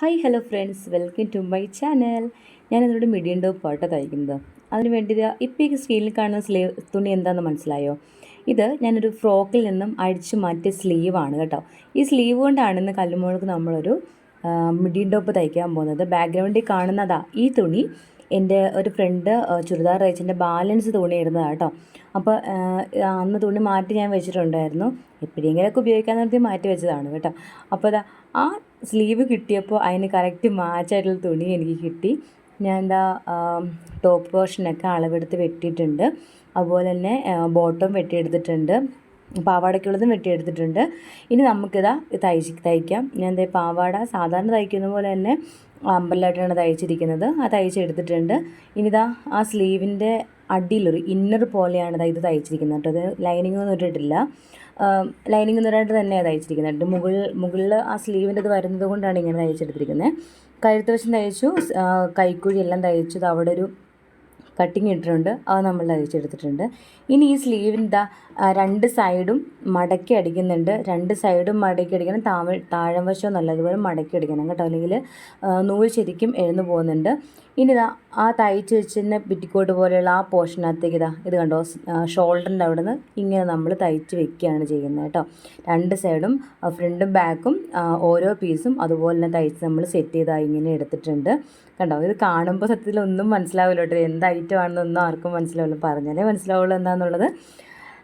Hi hello friends welcome to my channel ഞാൻ അതിനോട് medium top പാട്ട് തയ്ക്കുന്നത്. അതിന് വേണ്ടി ഇപ്പോൾ ഈ സ്ക്രീനിൽ കാണുന്ന സ്ലീവ് തുണി എന്താണെന്ന് മനസ്സിലായോ? ഇത് ഞാനൊരു ഫ്രോക്കിൽ നിന്നും അഴിച്ചു മാറ്റിയ സ്ലീവാണ് കേട്ടോ. ഈ സ്ലീവ് കൊണ്ടാണ് ഇന്ന് കല്ലുമോൾക്ക് നമ്മളൊരു മിഡിയം ടോപ്പ് തയ്ക്കാൻ പോകുന്നത്. ബാക്ക്ഗ്രൗണ്ടിൽ കാണുന്നതാ ഈ തുണി. എന്റെ ഒരു ഫ്രണ്ട് ചുരിദാർ തയ്ച്ചതിന്റെ ബാലൻസ് തുണി കേട്ടോ. അപ്പോൾ അന്ന് തുണി മാറ്റി ഞാൻ വെച്ചിട്ടുണ്ടായിരുന്നു. എപ്പോഴെങ്കിലൊക്കെ ഉപയോഗിക്കാൻ നിർത്തി മാറ്റി വെച്ചതാണ് കേട്ടോ. അപ്പോൾ അതാ ആ സ്ലീവ് കിട്ടിയപ്പോൾ അതിന് കറക്റ്റ് മാച്ചായിട്ടുള്ള തുണി എനിക്ക് കിട്ടി. ഞാൻ എന്താ ടോപ്പ് പോർഷനൊക്കെ അളവെടുത്ത് വെട്ടിയിട്ടുണ്ട്. അതുപോലെ തന്നെ ബോട്ടം വെട്ടിയെടുത്തിട്ടുണ്ട്. പാവാടയ്ക്കുള്ളതും വെട്ടിയെടുത്തിട്ടുണ്ട്. ഇനി നമുക്കിതാ തയ്ച്ച് തയ്ക്കാം. ഞാൻ എന്താ പാവാട സാധാരണ തയ്ക്കുന്ന പോലെ തന്നെ അമ്പലായിട്ടാണ് തയ്ച്ചിരിക്കുന്നത്. ആ തയ്ച്ചെടുത്തിട്ടുണ്ട്. ഇനിതാ ആ സ്ലീവിന്റെ അടിയിലൊരു ഇന്നർ പോലെയാണ് ഇത് തയ്ച്ചിരിക്കുന്നത് കേട്ടോ. അത് ലൈനിങ് ഒന്നും ഇട്ടിട്ടില്ല. ലൈനിങ് ഒന്നും തന്നെയാണ് തയ്ച്ചിരിക്കുന്നത്. മുകളിൽ മുകളിൽ ആ സ്ലീവിന്റെ ഇത് വരുന്നത് കൊണ്ടാണ് ഇങ്ങനെ തയ്ച്ചെടുത്തിരിക്കുന്നത്. കഴുത്ത് വശം തയ്ച്ചു കൈക്കുഴി എല്ലാം തയ്ച്ചു. അവിടെ ഒരു കട്ടിങ് ഇട്ടിട്ടുണ്ട്. അത് നമ്മൾ തയ്ച്ചെടുത്തിട്ടുണ്ട് ഇനി ഈ സ്ലീവിന്റെ രണ്ട് സൈഡും മടക്കി അടിക്കുന്നുണ്ട്. രണ്ട് സൈഡും മടക്കി അടിക്കണം. താഴെ താഴം വശവും നല്ലതുപോലെ മടക്കി അടിക്കണം കേട്ടോ. അല്ലെങ്കിൽ നൂൽ ശരിക്കും എഴുന്നു പോകുന്നുണ്ട്. ഇനി ഇതാ ആ തയ്ച്ച് വെച്ചിരുന്ന പിറ്റിക്കോട്ട് പോലെയുള്ള ആ പോർഷനകത്തേക്ക് ഇതാ ഇത് കണ്ടോ? ഷോൾഡറിന്റെ അവിടെ നിന്ന് ഇങ്ങനെ നമ്മൾ തയ്ച്ച് വെക്കുകയാണ് ചെയ്യുന്നത് കേട്ടോ. രണ്ട് സൈഡും ഫ്രണ്ടും ബാക്കും ഓരോ പീസും അതുപോലെ തന്നെ തയ്ച്ച് നമ്മൾ സെറ്റ് ചെയ്താൽ ഇങ്ങനെ എടുത്തിട്ടുണ്ട്. കണ്ടോ? ഇത് കാണുമ്പോൾ സത്യത്തിൽ ഒന്നും മനസ്സിലാവില്ല കേട്ടോ. എന്ത് ഐറ്റം ആണെന്നൊന്നും ആർക്കും മനസ്സിലാവില്ല. പറഞ്ഞാലേ മനസ്സിലാവുള്ളൂ എന്താണെന്നുള്ളത്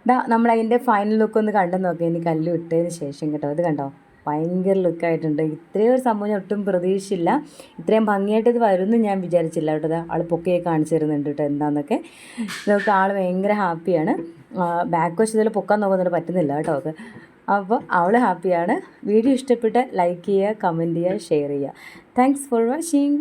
ഇതാ നമ്മളതിന്റെ ഫൈനൽ ലുക്ക് ഒന്ന് കണ്ടു നോക്കി. ഇനി കല്ല് ഇട്ടതിന് ശേഷം കേട്ടോ. ഇത് കണ്ടോ? ഭയങ്കര ലുക്കായിട്ടുണ്ട് ഇത്രയും ഒരു സംഭവം ഞാൻ ഒട്ടും പ്രതീക്ഷിച്ചില്ല. ഇത്രയും ഭംഗിയായിട്ട് ഇത് വരുമെന്ന് ഞാൻ വിചാരിച്ചില്ല കേട്ടോ. ആൾ പൊക്കയെ കാണിച്ചു തരുന്നുണ്ട് കേട്ടോ എന്താണെന്നൊക്കെ ഇതൊക്കെ ആൾ ഭയങ്കര ഹാപ്പിയാണ് ബാക്ക് വശത്തിൽ പൊക്കാൻ നോക്കുന്നുണ്ട് പറ്റുന്നില്ല കേട്ടോ അത്. അപ്പോൾ അവൾ ഹാപ്പിയാണ് വീഡിയോ ഇഷ്ടപ്പെട്ട് ലൈക്ക് ചെയ്യുക കമന്റ് ചെയ്യുക ഷെയർ ചെയ്യുക. Thanks for watching